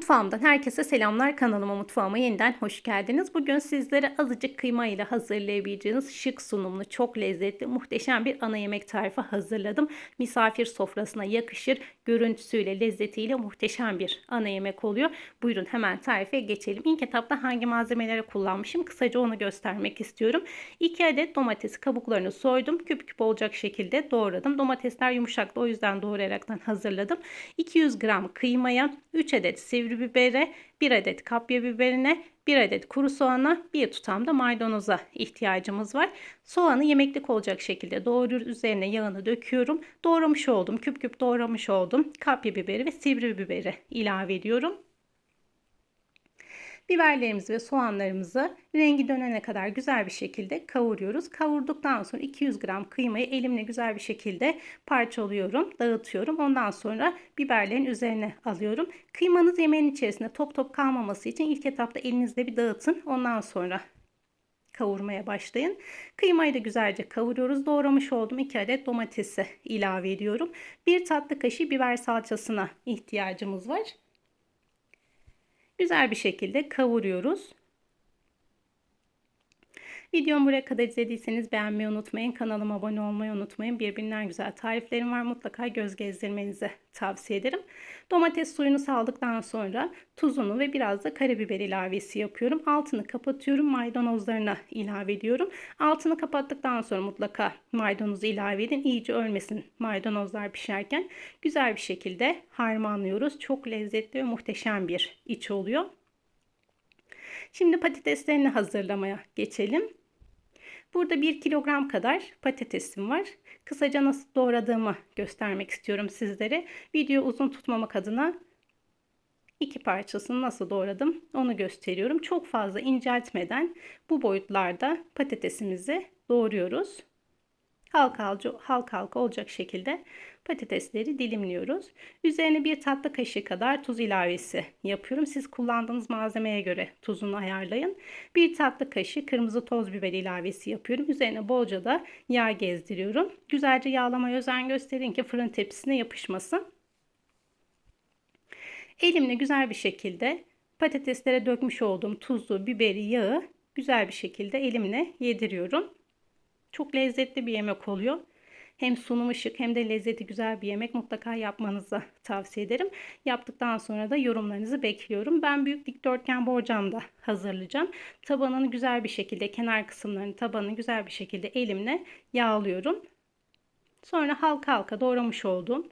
Mutfağımdan herkese selamlar. Kanalıma mutfağıma yeniden hoş geldiniz. Bugün sizlere azıcık kıyma ile hazırlayabileceğiniz şık sunumlu, çok lezzetli, muhteşem bir ana yemek tarifi hazırladım. Misafir sofrasına yakışır, görüntüsüyle, lezzetiyle muhteşem bir ana yemek oluyor. Buyurun hemen tarife geçelim. İlk etapta hangi malzemeleri kullanmışım kısaca onu göstermek istiyorum. 2 adet domates kabuklarını soydum. Küp küp olacak şekilde doğradım. Domatesler yumuşaktı o yüzden doğrayaraktan hazırladım. 200 gram kıymaya 3 adet sivri bibere, 1 adet kapya biberine, 1 adet kuru soğana, 1 tutam da maydanoza ihtiyacımız var. Soğanı yemeklik olacak şekilde doğruyoruz. Üzerine yağını döküyorum. Doğramış oldum. Küp küp doğramış oldum. Kapya biberi ve sivri biberi ilave ediyorum. Biberlerimizi ve soğanlarımızı rengi dönene kadar güzel bir şekilde kavuruyoruz. Kavurduktan sonra 200 gram kıymayı elimle güzel bir şekilde parçalıyorum, dağıtıyorum. Ondan sonra biberlerin üzerine alıyorum. Kıymanız yemeğin içerisinde top top kalmaması için ilk etapta elinizde bir dağıtın. Ondan sonra kavurmaya başlayın. Kıymayı da güzelce kavuruyoruz. Doğramış olduğum 2 adet domatesi ilave ediyorum. 1 tatlı kaşığı biber salçasına ihtiyacımız var. Güzel bir şekilde kavuruyoruz. Videomu buraya kadar izlediyseniz beğenmeyi unutmayın. Kanalıma abone olmayı unutmayın. Birbirinden güzel tariflerim var. Mutlaka göz gezdirmenizi tavsiye ederim. Domates suyunu saldıktan sonra tuzunu ve biraz da karabiber ilavesi yapıyorum. Altını kapatıyorum. Maydanozlarına ilave ediyorum. Altını kapattıktan sonra mutlaka maydanozu ilave edin. İyice ölmesin maydanozlar pişerken. Güzel bir şekilde harmanlıyoruz. Çok lezzetli ve muhteşem bir iç oluyor. Şimdi patateslerini hazırlamaya geçelim. Burada 1 kilogram kadar patatesim var. Kısaca nasıl doğradığımı göstermek istiyorum sizlere. Video uzun tutmamak adına iki parçasını nasıl doğradım onu gösteriyorum. Çok fazla inceltmeden bu boyutlarda patatesimizi doğruyoruz halka halka, halka olacak şekilde patatesleri dilimliyoruz. Üzerine bir tatlı kaşığı kadar tuz ilavesi yapıyorum. Siz kullandığınız malzemeye göre tuzunu ayarlayın. Bir tatlı kaşığı kırmızı toz biber ilavesi yapıyorum. Üzerine bolca da yağ gezdiriyorum. Güzelce yağlamaya özen gösterin ki fırın tepsisine yapışmasın. Elimle güzel bir şekilde patateslere dökmüş olduğum tuzlu biberi yağı güzel bir şekilde elimle yediriyorum. Çok lezzetli bir yemek oluyor. Hem sunumu şık hem de lezzeti güzel bir yemek mutlaka yapmanızı tavsiye ederim. Yaptıktan sonra da yorumlarınızı bekliyorum. Ben büyük dikdörtgen borcamda hazırlayacağım. Tabanını güzel bir şekilde kenar kısımlarını tabanını güzel bir şekilde elimle yağlıyorum. Sonra halka halka doğramış olduğum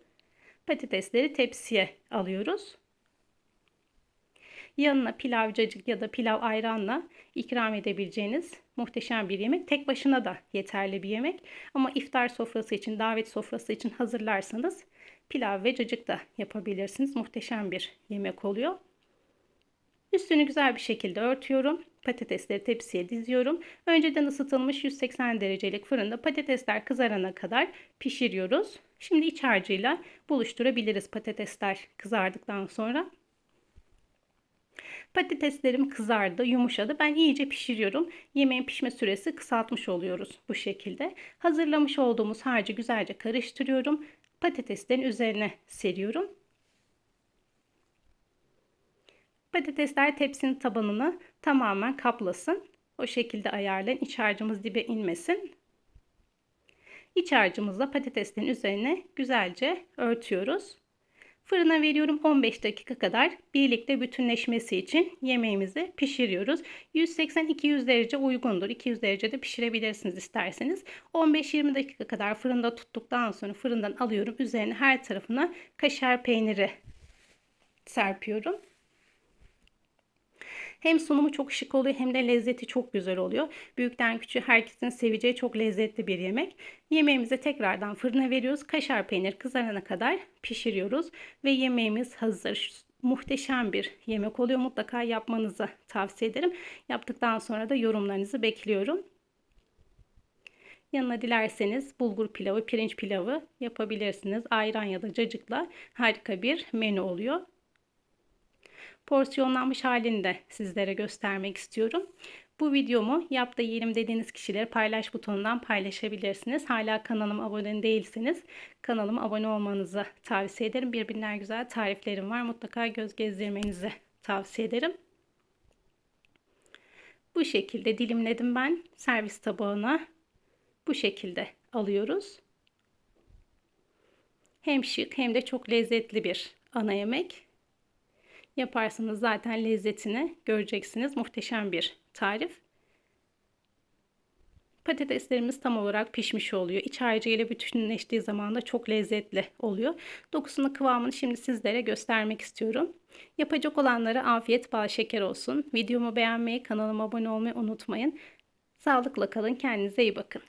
patatesleri tepsiye alıyoruz. Yanına pilav cacık ya da pilav ayranla ikram edebileceğiniz muhteşem bir yemek. Tek başına da yeterli bir yemek. Ama iftar sofrası için, davet sofrası için hazırlarsanız pilav ve cacık da yapabilirsiniz. Muhteşem bir yemek oluyor. Üstünü güzel bir şekilde örtüyorum. Patatesleri tepsiye diziyorum. Önceden ısıtılmış 180 derecelik fırında patatesler kızarana kadar pişiriyoruz. Şimdi iç harcıyla buluşturabiliriz patatesler kızardıktan sonra. Patateslerim kızardı, yumuşadı. Ben iyice pişiriyorum. Yemeğin pişme süresi kısaltmış oluyoruz bu şekilde. Hazırlamış olduğumuz harcı güzelce karıştırıyorum. Patateslerin üzerine seriyorum. Patatesler tepsinin tabanını tamamen kaplasın. O şekilde ayarlayın. İç harcımız dibe inmesin. İç harcımızla patateslerin üzerine güzelce örtüyoruz. Fırına veriyorum 15 dakika kadar birlikte bütünleşmesi için yemeğimizi pişiriyoruz. 180-200 derece uygundur. 200 derecede pişirebilirsiniz isterseniz. 15-20 dakika kadar fırında tuttuktan sonra fırından alıyorum. Üzerine her tarafına kaşar peyniri serpiyorum. Hem sunumu çok şık oluyor hem de lezzeti çok güzel oluyor. Büyükten küçüğe herkesin seveceği çok lezzetli bir yemek. Yemeğimizi tekrardan fırına veriyoruz. Kaşar peynir kızarana kadar pişiriyoruz ve yemeğimiz hazır muhteşem bir yemek oluyor. Mutlaka yapmanızı tavsiye ederim. Yaptıktan sonra da yorumlarınızı bekliyorum. Yanına dilerseniz bulgur pilavı, pirinç pilavı yapabilirsiniz. Ayran ya da cacıkla harika bir menü oluyor porsiyonlanmış halini de sizlere göstermek istiyorum. Bu videomu yap da yiyelim dediğiniz kişilere paylaş butonundan paylaşabilirsiniz. Hala kanalıma abone değilseniz kanalıma abone olmanızı tavsiye ederim. Birbirinden güzel tariflerim var. Mutlaka göz gezdirmenizi tavsiye ederim. Bu şekilde dilimledim ben. Servis tabağına bu şekilde alıyoruz. Hem şık hem de çok lezzetli bir ana yemek. Yaparsanız zaten lezzetini göreceksiniz. Muhteşem bir tarif. Patateslerimiz tam olarak pişmiş oluyor. İç harcıyla bütünleştiği zaman da çok lezzetli oluyor. Dokusunu kıvamını şimdi sizlere göstermek istiyorum. Yapacak olanlara afiyet bal şeker olsun. Videomu beğenmeyi, kanalıma abone olmayı unutmayın. Sağlıkla kalın, kendinize iyi bakın.